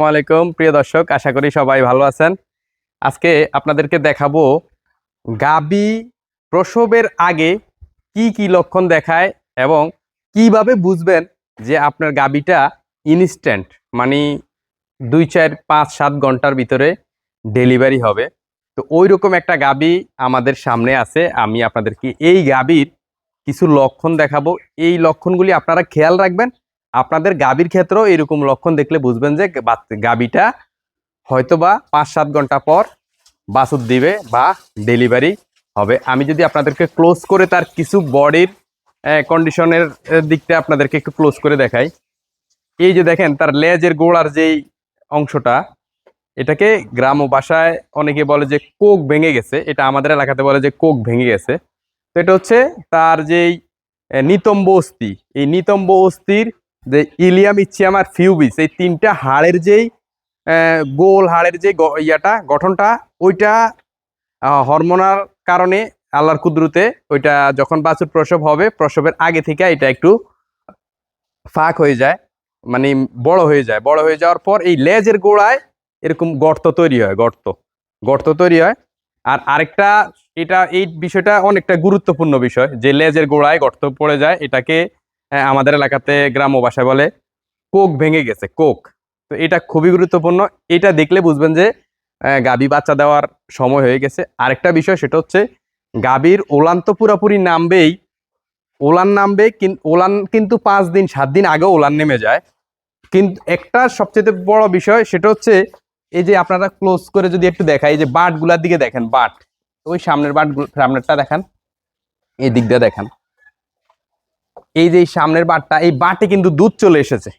আলাইকুম প্রিয় দর্শক, আশা করি সবাই ভালো আছেন। আজকে আপনাদেরকে দেখাবো গাবি প্রসবের আগে কি কি লক্ষণ দেখায় এবং কীভাবে বুঝবেন যে আপনার গাবিটা ইনস্ট্যান্ট মানে দুই, চার, পাঁচ, সাত ঘণ্টার ভিতরে ডেলিভারি হবে। তো ওই রকম একটা গাবি আমাদের সামনে আছে, আমি আপনাদেরকে এই গাবির কিছু লক্ষণ দেখাবো। এই লক্ষণগুলি আপনারা খেয়াল রাখবেন আপনাদের গাবির ক্ষেত্রেও এরকম লক্ষণ দেখলে বুঝবেন যে গাবিটা হয়তোবা পাঁচ সাত ঘণ্টা পর বাছুর দিবে বা ডেলিভারি হবে। আমি যদি আপনাদেরকে ক্লোজ করে তার কিছু বডির কন্ডিশনের দিকটা আপনাদেরকে একটু ক্লোজ করে দেখাই। এই যে দেখেন, তার লেজের গোড়ার যেই অংশটা, এটাকে গ্রাম ও ভাষায় অনেকে বলে যে কোক ভেঙে গেছে। এটা আমাদের এলাকাতে বলে যে কোক ভেঙে গেছে। তো এটা হচ্ছে তার যেই নিতম্ব অস্থি। এই নিতম্ব অস্থির যে ইলিয়াম ইচ্ছিয়াম আর ফিউবিস এই তিনটা হাড়ের যেই গোল হাড়ের যে ইয়াটা, গঠনটা, ওইটা হরমোনার কারণে আল্লাহর কুদরতে ওইটা যখন বাছুর প্রসব হবে, প্রসবের আগে থেকে এটা একটু ফাঁক হয়ে যায় মানে বড় হয়ে যায়। বড় হয়ে যাওয়ার পর এই লেজের গোড়ায় এরকম গর্ত তৈরি হয়, গর্ত। গর্ত তৈরি হয়। আর আরেকটা, এটা, এই বিষয়টা অনেকটা গুরুত্বপূর্ণ বিষয়, যে লেজের গোড়ায় গর্ত পড়ে যায়, এটাকে আহ, আমাদের এলাকাতে গ্রাম্য ভাষায় বলে কোক ভেঙে গেছে কোক। তো এটা খুবই গুরুত্বপূর্ণ। এটা দেখলে বুঝবেন যে গাভী বাচ্চা দেওয়ার সময় হয়ে গেছে। আরেকটা বিষয় সেটা হচ্ছে গাভীর ওলান তো পুরাপুরি নামবেই। ওলান নামবে ওলান কিন্তু পাঁচ দিন সাত দিন আগেও ওলান নেমে যায়। কিন্তু একটা সবচেয়ে বড় বিষয় সেটা হচ্ছে এই যে আপনারা ক্লোজ করে যদি একটু দেখাই এই যে বাটগুলার দিকে দেখেন বাট। ওই সামনের বাট সামনেরটা দেখান এই দিক দিয়ে দেখান। এই যে সামনের বাটটা, এই বাটে কিন্তু দুধ চলে এসেছে।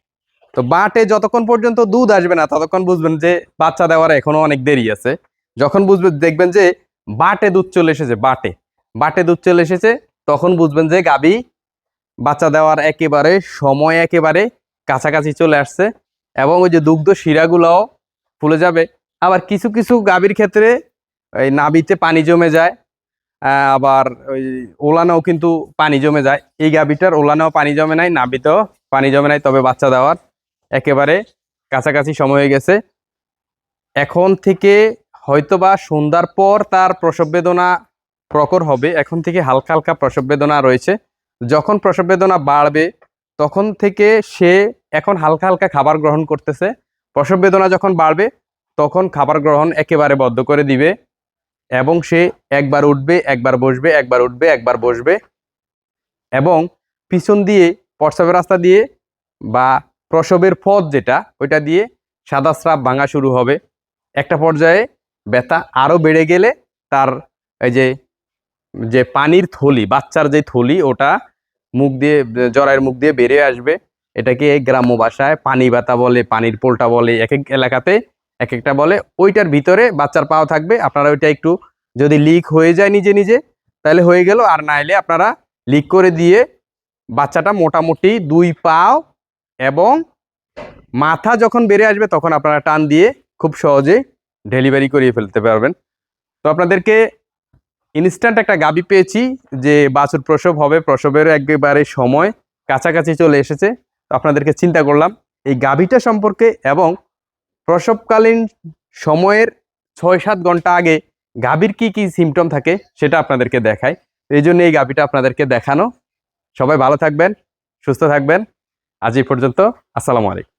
তো বাটে যতক্ষণ পর্যন্ত দুধ আসবে না, ততক্ষণ বুঝবেন যে বাচ্চা দেওয়ার এখনও অনেক দেরি আছে। যখন বুঝবেন দেখবেন যে বাটে দুধ চলে এসেছে, বাটে। বাটে দুধ চলে এসেছে, তখন বুঝবেন যে গাবি বাচ্চা দেওয়ার একেবারে সময় একেবারে কাছাকাছি চলে আসছে এবং ওই যে দুগ্ধ শিরাগুলোও ফুলে যাবে। আবার কিছু কিছু গাভীর ক্ষেত্রে এই নাবিতে পানি জমে যায় আবার ওই ওলানেও কিন্তু পানি জমে যায়। এই গাভীটার ওলানেও পানি জমে নাই, নাভিতেও পানি জমে নাই, তবে বাচ্চা দেওয়ার একেবারে কাছাকাছি সময় হয়ে গেছে। এখন থেকে হয়তোবা সন্ধ্যার পর তার প্রসব বেদনা প্রকর হবে, এখন থেকে হালকা হালকা প্রসব বেদনা রয়েছে। যখন প্রসব বেদনা বাড়বে, তখন থেকে সে এখন হালকা হালকা খাবার গ্রহণ করতেছে। প্রসব বেদনা যখন বাড়বে, তখন খাবার গ্রহণ একেবারে বদ্ধ করে দিবে। এবং সে একবার উঠবে, একবার বসবে, একবার উঠবে, একবার বসবে এবং পিছন দিয়ে প্রসবের রাস্তা দিয়ে বা প্রসবের পথ যেটা, ওইটা দিয়ে সাদা স্রাব ভাঙা শুরু হবে। একটা পর্যায়ে ব্যথা আরও বেড়ে গেলে তার এই যে যে পানির থলি, বাচ্চার যে থলি, ওটা মুখ দিয়ে, জরায়ের মুখ দিয়ে বেরিয়ে আসবে। এটাকে গ্রাম্য ভাষায় পানি ব্যথা বলে, পানির পোলটা বলে এক এক এলাকাতে এক একটা বলে, ওইটার ভিতরে বাচ্চার পাও থাকবে। আপনারা ওইটা একটু যদি লিক হয়ে যায় নিজে নিজে, তাহলে হয়ে গেল। আর নাইলে আপনারা লিক করে দিয়ে বাচ্চাটা মোটামুটি দুই পাও এবং মাথা যখন বেড়ে আসবে, তখন আপনারা টান দিয়ে খুব সহজে ডেলিভারি করিয়ে ফেলতে পারবেন। তো আপনাদেরকে ইনস্ট্যান্ট একটা গাবি পেয়েছি যে বাছুর প্রসব হবে প্রসবের একেবারে সময় কাছাকাছি চলে এসেছে। তো আপনাদেরকে চিন্তা করলাম, এই গাভীটা সম্পর্কে এবং প্রসবকালীন সময়ের ছয় সাত ঘণ্টা আগে গাভীর কি কি সিমটম থাকে সেটা আপনাদেরকে দেখায় এই জন্য এই গাভীটা আপনাদেরকে দেখানো। সবাই ভালো থাকবেন, সুস্থ থাকবেন। আজ এই পর্যন্ত, আসসালামু আলাইকুম।